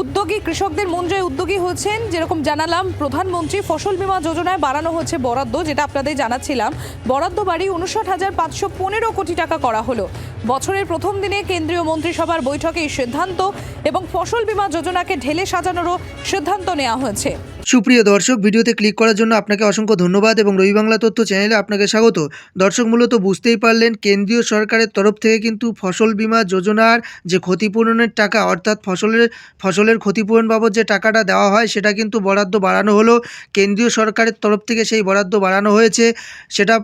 উদ্যোগী কৃষকদের মন জয় উদ্যোগী হচ্ছেন, যেরকম জানালাম, প্রধানমন্ত্রী ফসল বীমা যোজনায় বাড়ানো হচ্ছে বরাদ্দ, যেটা আপনাদের জানাচ্ছিলাম। বরাদ্দ বাড়ি উনষাট হাজার পাঁচশো পনেরো কোটি টাকা করা হলো। বছরের প্রথম দিনে কেন্দ্রীয় মন্ত্রিসভার বৈঠকে এই সিদ্ধান্ত এবং ফসল বীমা যোজনাকে ঢেলে সাজানোরও সিদ্ধান্ত নেওয়া হয়েছে। সুপ্রিয় দর্শক, ভিডিওতে ক্লিক করার জন্য আপনাকে অসংখ্য ধন্যবাদ এবং রবি বাংলা তথ্য চ্যানেলে আপনাকে স্বাগত। দর্শক মূলত বুঝতেই পারলেন, কেন্দ্রীয় সরকারের তরফ থেকে কিন্তু ফসল বীমা যোজনার যে ক্ষতিপূরণের টাকা, অর্থাৎ ফসলের ফসলের ক্ষতিপূরণ বাবদ যে টাকাটা দেওয়া হয়, সেটা কিন্তু বরাদ্দ বাড়ানো হলো। কেন্দ্রীয় সরকারের তরফ থেকে সেই বরাদ্দ বাড়ানো হয়েছে। সেটা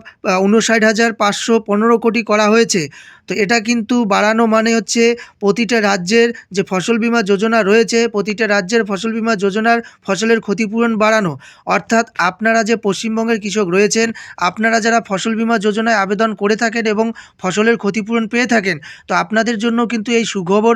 উনষাট হাজার পাঁচশো পনেরো কোটি করা হয়েছে। তো এটা কিন্তু বাড়ানো মানে হচ্ছে প্রতিটা রাজ্যের যে ফসল বীমা যোজনা রয়েছে, প্রতিটা রাজ্যের ফসল বীমা যোজনার ফসলের ক্ষতিপূরণ বাড়ানো। অর্থাৎ আপনারা যে পশ্চিমবঙ্গের কৃষক রয়েছেন, আপনারা যারা ফসল বীমা যোজনায় আবেদন করে থাকেন এবং ফসলের ক্ষতিপূরণ পেয়ে থাকেন, তো আপনাদের জন্য কিন্তু এই সুখবর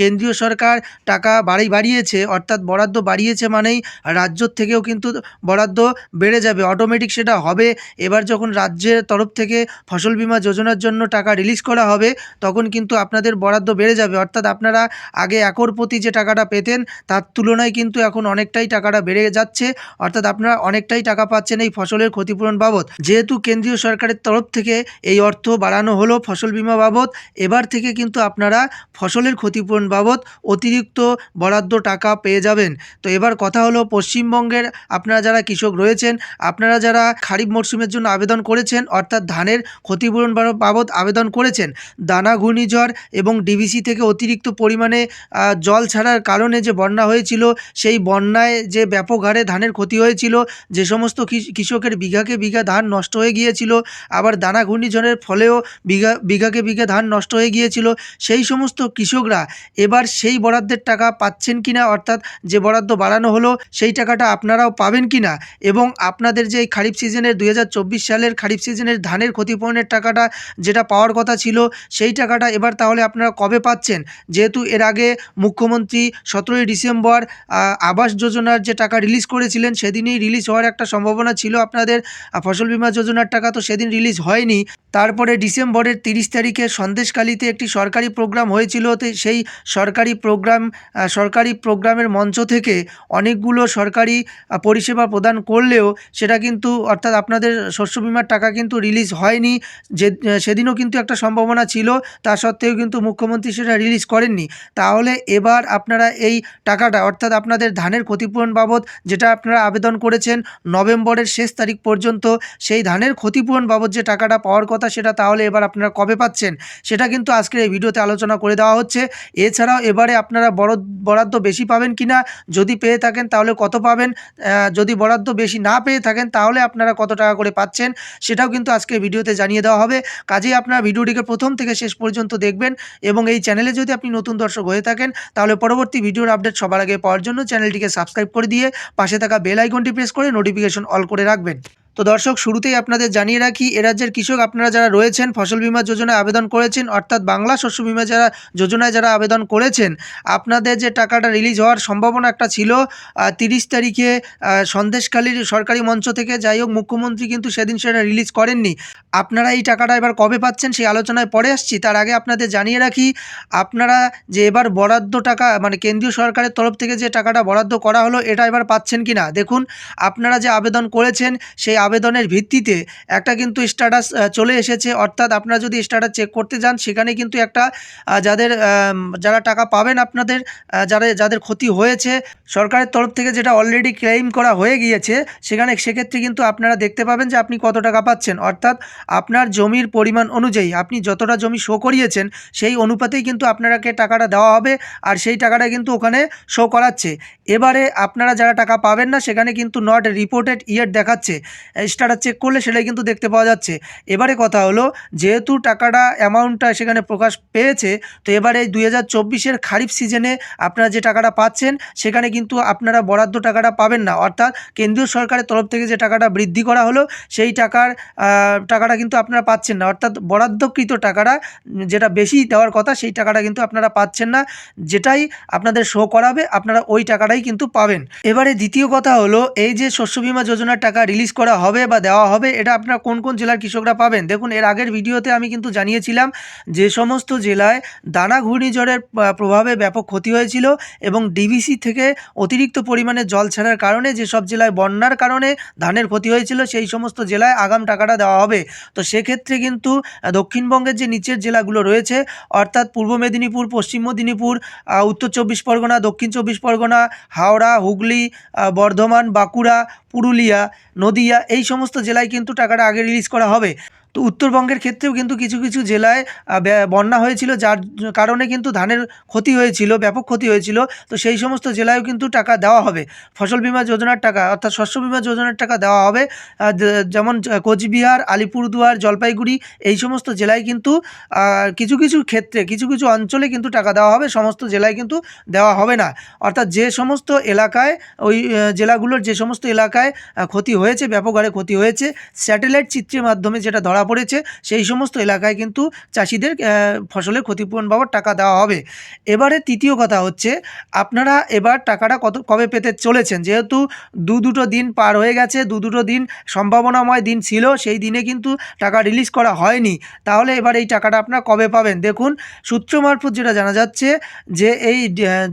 কেন্দ্রীয় সরকার টাকা বাড়ি বাড়িয়েছে, অর্থাৎ বরাদ্দ বাড়িয়েছে মানেই রাজ্য থেকেও কিন্তু বরাদ্দ বেড়ে যাবে, অটোমেটিক সেটা হবে। এবার যখন রাজ্যের তরফ থেকে ফসল বীমা যোজনার জন্য টাকা রিলিজ করা হবে, তখন কিন্তু আপনাদের বরাদ্দ বেড়ে যাবে। অর্থাৎ আপনারা আগে একর প্রতি যে টাকাটা পেতেন, তার তুলনায় কিন্তু এখন অনেকটাই টাকাটা বেড়ে যাচ্ছে। অর্থাৎ আপনারা অনেকটাই টাকা পাচ্ছেন এই ফসলের ক্ষতিপূরণ বাবদ। যেহেতু কেন্দ্রীয় সরকারের তরফ থেকে এই অর্থ বাড়ানো হলো ফসল বীমা বাবদ, এবার থেকে কিন্তু আপনারা ফসলের ক্ষতিপূরণ বাবদ অতিরিক্ত বরাদ্দ টাকা পেয়ে যাবেন। তো এবার কথা হলো পশ্চিমবঙ্গের, আপনারা যারা কৃষক রয়েছেন, আপনারা যারা খারিফ মরশুমের জন্য আবেদন করেছেন, অর্থাৎ ধানের ক্ষতিপূরণ বাবদ আবেদন করেছেন দানা, ঘূর্ণিঝড় এবং ডিভিসি থেকে অতিরিক্ত পরিমাণে জল ছাড়ার কারণে যে বন্যা হয়েছিল, সেই বন্যায় যে ব্যাপক হারে ধানের ক্ষতি হয়েছিল, যে সমস্ত কৃষ- কৃষকের বিঘাকে বিঘা ধান নষ্ট হয়ে গিয়েছিল, আবার দানা, ঘূর্ণিঝড়ের ফলেও বিঘা, বিঘাকে বিঘা ধান নষ্ট হয়ে গিয়েছিল, সেই সমস্ত কৃষকরা এবার সেই বরাদ্দের টাকা পাচ্ছেন কিনা, অর্থাৎ যে বরাদ্দ বাড়ানো হলো, সেই টাকাটা আপনারাও পাবেন কিনা, এবং আপনাদের যে এই খারিফ সিজনের দুই হাজার চব্বিশ সালের খারিফ সিজনের ধানের ক্ষতিপূরণের টাকাটা, যেটা পাওয়ার কথা ছিল সেই টাকাটা এবার তাহলে আপনারা কবে পাচ্ছেন? যেহেতু এর আগে মুখ্যমন্ত্রী সতেরোই ডিসেম্বর আবাস যোজনার যে টাকা রিলিজ করেছিলেন, সেদিনই রিলিজ হওয়ার একটা সম্ভাবনা ছিল আপনাদের। ফসল বীমা যোজনার টাকা তো সেদিন রিলিজ হয়নি। তারপরে ডিসেম্বরের তিরিশ তারিখে সন্দেশকালীতে একটি সরকারি প্রোগ্রাম হয়েছিল। সেই সরকারি প্রোগ্রাম সরকারি প্রোগ্রামের মঞ্চ থেকে অনেকগুলো সরকারি পরিষেবা প্রদান করলেও সেটা কিন্তু অর্থাৎ আপনাদের শস্য বিমার টাকা কিন্তু রিলিজ হয়নি। যে, সেদিনও কিন্তু একটা সম্ভাবনা ছিল, তা সত্ত্বেও কিন্তু মুখ্যমন্ত্রী সেটা রিলিজ করেননি। তাহলে এবার আপনারা এই টাকাটা, অর্থাৎ আপনাদের ধানের ক্ষতিপূরণ বাবদ যেটা আপনারা আবেদন করেছেন নভেম্বরের শেষ তারিখ পর্যন্ত, সেই ধানের ক্ষতিপূরণ বাবদ যে টাকাটা পাওয়ার কথা, সেটা তাহলে এবার আপনারা কবে পাচ্ছেন? সেটা কিন্তু আজকের এই ভিডিওতে আলোচনা করে দেওয়া হচ্ছে। এছাড়াও এবারে আপনারা বরাদ্দ বেশি পাবেন কি না যদি পেয়ে থাকেন তাহলে কত পাবেন? যদি বরাদ্দ বেশি না পেয়ে থাকেন তাহলে আপনারা কত টাকা করে পাচ্ছেন, সেটাও কিন্তু আজকে ভিডিওতে জানিয়ে দেওয়া হবে। কাজেই আপনারা ভিডিওটিকে প্রথম থেকে শেষ পর্যন্ত দেখবেন এবং এই চ্যানেলে যদি আপনি নতুন দর্শক হয়ে থাকেন, তাহলে পরবর্তী ভিডিওর আপডেট সবার আগে পাওয়ার জন্য চ্যানেলটিকে সাবস্ক্রাইব করে দিয়ে পাশে থাকা বেল আইকনটি প্রেস করে নোটিফিকেশন অল করে রাখবেন। তো দর্শক, শুরুতেই আপনাদের জানিয়ে রাখি, এ রাজ্যের কৃষক আপনারা যারা রয়েছেন, ফসল বীমা যোজনায় আবেদন করেছেন, অর্থাৎ বাংলা শস্য বীমা যারা, যোজনায় যারা আবেদন করেছেন, আপনাদের যে টাকাটা রিলিজ হওয়ার সম্ভাবনা একটা ছিল তিরিশ তারিখে সন্দেশখালীর সরকারি মঞ্চ থেকে যাই হোক, মুখ্যমন্ত্রী কিন্তু সেদিন সেটা রিলিজ করেননি। আপনারা এই টাকাটা এবার কবে পাচ্ছেন সেই আলোচনায় পরে আসছি। তার আগে আপনাদের জানিয়ে রাখি, আপনারা যে এবার বরাদ্দ টাকা মানে কেন্দ্রীয় সরকারের তরফ থেকে যে টাকাটা বরাদ্দ করা হলো, এটা এবার পাচ্ছেন কি না দেখুন, আপনারা যে আবেদন করেছেন, সেই আবেদনের ভিত্তিতে একটা কিন্তু স্ট্যাটাস চলে এসেছে। অর্থাৎ আপনারা যদি স্ট্যাটাস চেক করতে যান, সেখানে কিন্তু একটা যাদের যারা টাকা পাবেন আপনাদের যারা, যাদের ক্ষতি হয়েছে, সরকারের তরফ থেকে যেটা অলরেডি ক্লেইম করা হয়ে গিয়েছে, সেখানে সেক্ষেত্রে কিন্তু আপনারা দেখতে পাবেন যে আপনি কত টাকা পাচ্ছেন। অর্থাৎ আপনার জমির পরিমাণ অনুযায়ী আপনি যতটা জমি শো করিয়েছেন, সেই অনুপাতেই কিন্তু আপনারাকে টাকাটা দেওয়া হবে, আর সেই টাকাটা কিন্তু ওখানে শো করাচ্ছে। এবারে আপনারা যারা টাকা পাবেন না, সেখানে কিন্তু নট রিপোর্টেড ইয়ার দেখাচ্ছে। স্ট্যাটাস চেক করলে সেটাই কিন্তু দেখতে পাওয়া যাচ্ছে। এবারে কথা হলো, যেহেতু টাকাটা অ্যামাউন্টটা সেখানে প্রকাশ পেয়েছে, তো এবারে দুই হাজার চব্বিশের খারিফ সিজনে আপনারা যে টাকাটা পাচ্ছেন, সেখানে কিন্তু আপনারা বরাদ্দ টাকাটা পাবেন না। অর্থাৎ কেন্দ্রীয় সরকারের তরফ থেকে যে টাকাটা বৃদ্ধি করা হলো, সেই টাকার টাকাটা কিন্তু আপনারা পাচ্ছেন না। অর্থাৎ বরাদ্দকৃত টাকাটা, যেটা বেশি দেওয়ার কথা, সেই টাকাটা কিন্তু আপনারা পাচ্ছেন না। যেটাই আপনাদের শো করাবে, আপনারা ওই টাকাটাই কিন্তু পাবেন। এবারে দ্বিতীয় কথা হলো, এই যে শস্য বীমা যোজনার টাকা রিলিজ করা হবে বা দেওয়া হবে, এটা আপনার কোন কোন জেলার কৃষকরা পাবেন? দেখুন, এর আগের ভিডিওতে আমি কিন্তু জানিয়েছিলাম যে সমস্ত জেলায় দানা ঘূর্ণিঝড়ের প্রভাবে ব্যাপক ক্ষতি হয়েছিল এবং ডিভিসি থেকে অতিরিক্ত পরিমাণে জল ছাড়ার কারণে যেসব জেলায় বন্যার কারণে ধানের ক্ষতি হয়েছিল, সেই সমস্ত জেলায় আগাম টাকাটা দেওয়া হবে। তো সেক্ষেত্রে কিন্তু দক্ষিণবঙ্গের যে নিচের জেলাগুলো রয়েছে, অর্থাৎ পূর্ব মেদিনীপুর, পশ্চিম মেদিনীপুর উত্তর চব্বিশ পরগনা, দক্ষিণ চব্বিশ পরগনা, হাওড়া, হুগলি বর্ধমান, বাঁকুড়া পুরুলিয়া নদিয়া এই সমস্ত জেলায় কিন্তু টাকাটা আগে রিলিজ করা হবে। তো উত্তরবঙ্গের ক্ষেত্রেও কিন্তু কিছু কিছু জেলায় বন্যা হয়েছিল, যার কারণে কিন্তু ধানের ক্ষতি হয়েছিল, ব্যাপক ক্ষতি হয়েছিল, তো সেই সমস্ত জেলায়ও কিন্তু টাকা দেওয়া হবে। ফসল বীমা যোজনার টাকা, অর্থাৎ শস্য বীমা যোজনার টাকা দেওয়া হবে। যেমন কোচবিহার, আলিপুরদুয়ার, জলপাইগুড়ি, এই সমস্ত জেলায় কিন্তু কিছু কিছু ক্ষেত্রে, কিছু কিছু অঞ্চলে কিন্তু টাকা দেওয়া হবে, সমস্ত জেলায় কিন্তু দেওয়া হবে না। অর্থাৎ যে সমস্ত এলাকায়, ওই জেলাগুলোর যে সমস্ত এলাকায় ক্ষতি হয়েছে, ব্যাপক হারে ক্ষতি হয়েছে, স্যাটেলাইট চিত্রের মাধ্যমে যেটা ধরা পড়েছে, সেই সমস্ত এলাকায় কিন্তু চাষিদের ফসলের ক্ষতিপূরণ বাবদ টাকা দেওয়া হবে। এবারে তৃতীয় কথা হচ্ছে, আপনারা এবার টাকাটা কত, কবে পেতে চলেছেন? যেহেতু দু দুটো দিন পার হয়ে গেছে, দু দুটো দিন সম্ভাবনাময় দিন ছিল, সেই দিনে কিন্তু টাকা রিলিজ করা হয়নি। তাহলে এবার এই টাকাটা আপনারা কবে পাবেন? দেখুন, সূত্র মারফত যেটা জানা যাচ্ছে যে এই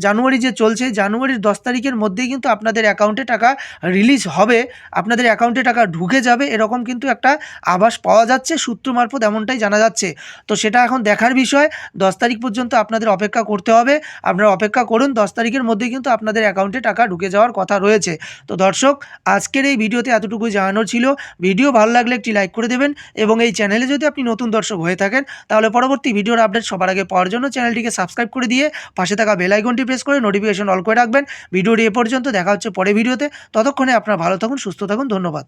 জানুয়ারি যে চলছে, জানুয়ারির দশ তারিখের মধ্যেই কিন্তু আপনাদের অ্যাকাউন্টে টাকা রিলিজ হবে। আপনাদের অ্যাকাউন্টে টাকা ঢুকে যাবে, এরকম কিন্তু একটা আভাস পাওয়া যাচ্ছে, সূত্র মারফত এমনটাই জানা যাচ্ছে। তো সেটা এখন দেখার বিষয়। দশ তারিখ পর্যন্ত আপনাদের অপেক্ষা করতে হবে। আপনারা অপেক্ষা করুন, দশ তারিখের মধ্যে কিন্তু আপনাদের অ্যাকাউন্টে টাকা ঢুকে যাওয়ার কথা রয়েছে। তো দর্শক, আজকের এই ভিডিওতে এতটুকুই জানানোর ছিল। ভিডিও ভালো লাগলে একটি লাইক করে দেবেন এবং এই চ্যানেলে যদি আপনি নতুন দর্শক হয়ে থাকেন, তাহলে পরবর্তী ভিডিওর আপডেট সবার আগে পাওয়ার জন্য চ্যানেলটিকে সাবস্ক্রাইব করে দিয়ে পাশে থাকা বেল আইকনটি প্রেস করে নোটিফিকেশন অল করে রাখবেন। ভিডিওটি এ পর্যন্ত দেখা হচ্ছে পরে ভিডিওতে। ততক্ষণে আপনারা ভালো থাকুন, সুস্থ থাকুন। ধন্যবাদ।